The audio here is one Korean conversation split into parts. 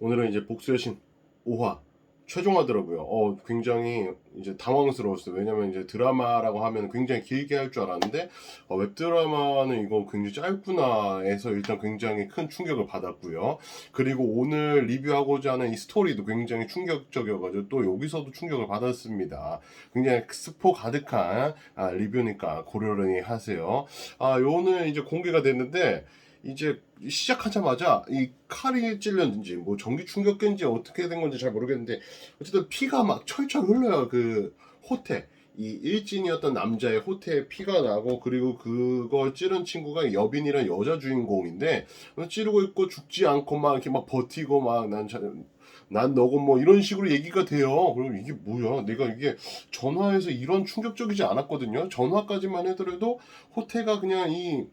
오늘은 이제 복수의 신 5화 최종화더라고요. 어, 굉장히 이제 당황스러웠어요. 왜냐면 이제 드라마라고 하면 굉장히 길게 할 줄 알았는데, 어, 웹드라마는 이거 굉장히 짧구나 해서 일단 굉장히 큰 충격을 받았고요. 그리고 오늘 리뷰하고자 하는 이 스토리도 굉장히 충격적이어가지고 또 여기서도 충격을 받았습니다. 굉장히 스포 가득한 아, 리뷰니까 고려를 하세요. 아, 오늘 이제 공개가 됐는데, 이제 시작하자마자 이 칼이 찔렸는지 뭐 전기 충격기인지 어떻게 된 건지 잘 모르겠는데 어쨌든 피가 막 철철 흘러요 그 호태 이 일진이었던 남자의 호태에 피가 나고 그리고 그걸 찌른 친구가 여빈이란 여자 주인공인데 찌르고 있고 죽지 않고 막 이렇게 막 버티고 막난 난 너고 뭐 이런 식으로 얘기가 돼요. 그럼 이게 뭐야? 내가 이게 전화에서 이런 충격적이지 않았거든요. 전화까지만 해더라도 호태가 그냥 이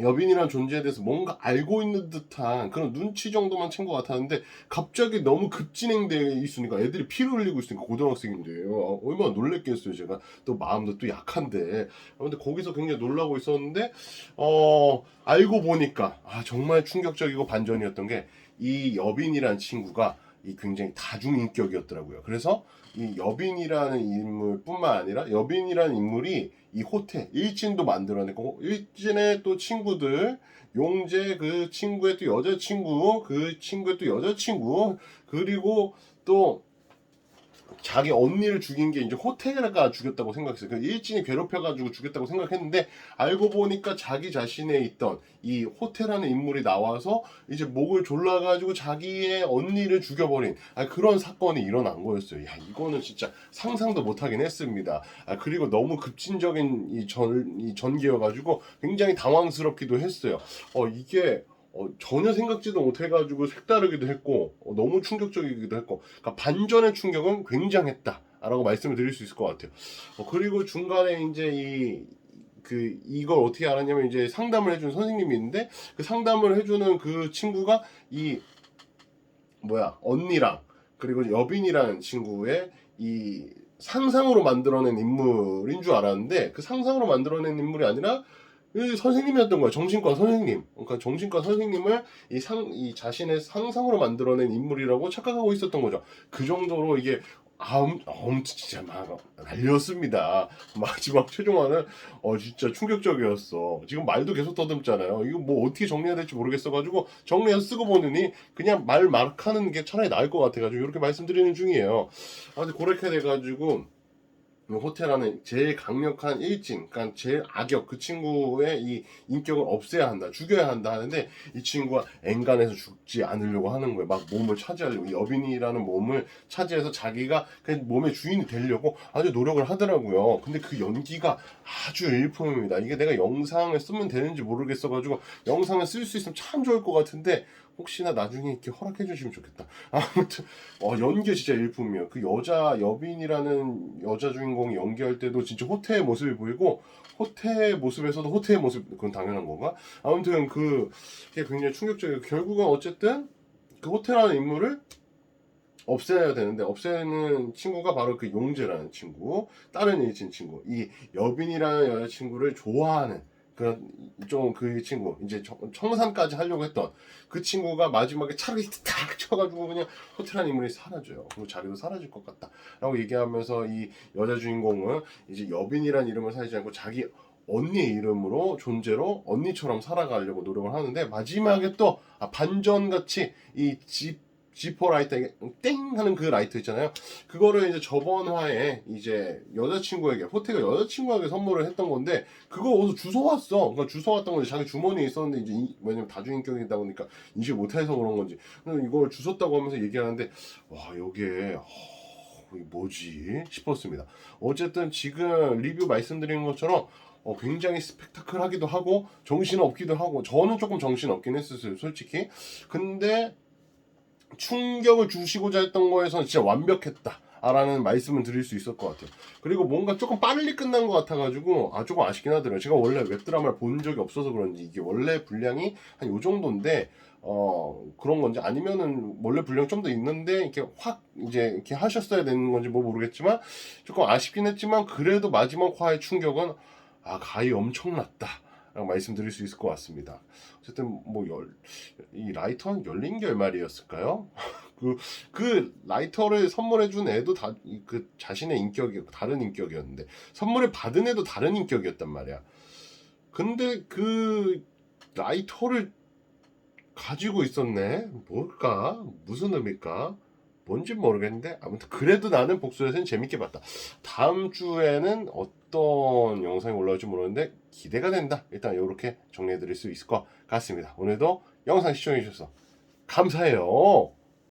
여빈이란 존재에 대해서 뭔가 알고 있는 듯한 그런 눈치 정도만 챈 것 같았는데 갑자기 너무 급진행돼 있으니까 애들이 피를 흘리고 있으니까 고등학생인데요. 아, 얼마나 놀랬겠어요 제가 또 마음도 또 약한데 근데 거기서 굉장히 놀라고 있었는데 어 알고 보니까 아 정말 충격적이고 반전이었던 게 이 여빈이란 친구가 이 굉장히 다중인격이었더라고요. 그래서 이 여빈이라는 인물뿐만 아니라 여빈이라는 인물이 이 호태 일진도 만들어냈고 일진의 또 친구들 용재 그 친구의 또 여자친구 그 친구의 또 여자친구 그리고 또 자기 언니를 죽인 게 이제 호텔가 죽였다고 생각했어요. 그 일진이 괴롭혀가지고 죽였다고 생각했는데 알고 보니까 자기 자신에 있던 이 호텔하는 인물이 나와서 이제 목을 졸라가지고 자기의 언니를 죽여버린 아, 그런 사건이 일어난 거였어요. 야 이거는 진짜 상상도 못하긴 했습니다. 아, 그리고 너무 급진적인 이 전 이 전기여가지고 굉장히 당황스럽기도 했어요. 어 이게 어, 전혀 생각지도 못해가지고 색다르기도 했고 어, 너무 충격적이기도 했고 그러니까 반전의 충격은 굉장했다라고 말씀을 드릴 수 있을 것 같아요. 어, 그리고 중간에 이제 이 그 이걸 어떻게 알았냐면 이제 상담을 해준 선생님이 있는데 그 상담을 해주는 그 친구가 이 뭐야 언니랑 그리고 여빈이라는 친구의 이 상상으로 만들어낸 인물인 줄 알았는데 그 상상으로 만들어낸 인물이 아니라 이 선생님이었던 거야 정신과 선생님. 그러니까 정신과 선생님을 이 상 이 자신의 상상으로 만들어낸 인물이라고 착각하고 있었던 거죠. 그 정도로 이게 아음 엄 진짜 막 날렸습니다. 마지막 최종화는 어 진짜 충격적이었어. 지금 말도 계속 더듬잖아요. 이거 뭐 어떻게 정리해야 될지 모르겠어가지고 정리해서 쓰고 보느니 그냥 말 막 하는 게 차라리 나을 것 같아가지고 이렇게 말씀드리는 중이에요. 아 근데 그렇게 돼가지고 호텔하는 제일 강력한 일진, 그러니까 제일 악역 그 친구의 이 인격을 없애야 한다, 죽여야 한다 하는데 이 친구가 앵간해서 죽지 않으려고 하는 거예요. 막 몸을 차지하려고 여빈이라는 몸을 차지해서 자기가 그냥 몸의 주인이 되려고 아주 노력을 하더라고요. 근데 그 연기가 아주 일품입니다. 이게 내가 영상을 쓰면 되는지 모르겠어가지고 영상을 쓸 수 있으면 참 좋을 것 같은데 혹시나 나중에 이렇게 허락해 주시면 좋겠다. 아무튼 어, 연기 진짜 일품이에요. 그 여자 여빈이라는 여자 주인공이 연기할 때도 진짜 호태의 모습이 보이고 호태의 모습에서도 호태의 모습 그건 당연한 건가? 아무튼 그 그게 굉장히 충격적이에요. 결국은 어쨌든 그 호태라는 인물을 없애야 되는데 없애는 친구가 바로 그 용재라는 친구, 다른 일진 친구, 이 여빈이라는 여자친구를 좋아하는 그좀그 친구 이제 청산까지 하려고 했던 그 친구가 마지막에 차를 탁 쳐가지고 그냥 호텔한 인물이 사라져요. 그리고 자기도 사라질 것 같다라고 얘기하면서 이 여자 주인공은 이제 여빈이란 이름을 살지 않고 자기 언니의 이름으로 존재로 언니처럼 살아가려고 노력을 하는데 마지막에 또 아, 반전같이 이 집 G4 라이터 땡 하는 그 라이터 있잖아요. 그거를 이제 저번 화에 이제 여자친구에게 호텔가 여자친구에게 선물을 했던 건데 그거 어디서 주워 왔어. 그러니까 주워 왔던 건지 자기 주머니에 있었는데 이제 이, 왜냐면 다중인격이다 보니까 인식 못해서 그런 건지 이걸 주웠다고 하면서 얘기하는데 와 여기에 뭐지 싶었습니다. 어쨌든 지금 리뷰 말씀드린 것처럼 어, 굉장히 스펙타클하기도 하고 정신 없기도 하고 저는 조금 정신 없긴 했었어요 솔직히 근데 충격을 주시고자 했던 거에서는 진짜 완벽했다. 라는 말씀을 드릴 수 있을 것 같아요. 그리고 뭔가 조금 빨리 끝난 것 같아가지고, 아, 조금 아쉽긴 하더라고요. 제가 원래 웹드라마를 본 적이 없어서 그런지, 이게 원래 분량이 한 요 정도인데, 어, 그런 건지, 아니면은 원래 분량 좀 더 있는데, 이렇게 확, 이제, 이렇게 하셨어야 되는 건지 뭐 모르겠지만, 조금 아쉽긴 했지만, 그래도 마지막 화의 충격은, 아, 가히 엄청났다. 말씀드릴 수 있을 것 같습니다. 어쨌든 뭐이 라이터는 열린 결말이었을까요? 그, 그 라이터를 선물해준 애도 다 그 자신의 인격이 다른 인격이었는데 선물을 받은 애도 다른 인격이었단 말이야. 근데 그 라이터를 가지고 있었네. 뭘까? 무슨 의미일까? 뭔지 모르겠는데 아무튼 그래도 나는 복수에서는 재밌게 봤다. 다음 주에는 어떤 영상이 올라올지 모르는데 기대가 된다. 일단 이렇게 정리해 드릴 수 있을 것 같습니다. 오늘도 영상 시청해 주셔서 감사해요.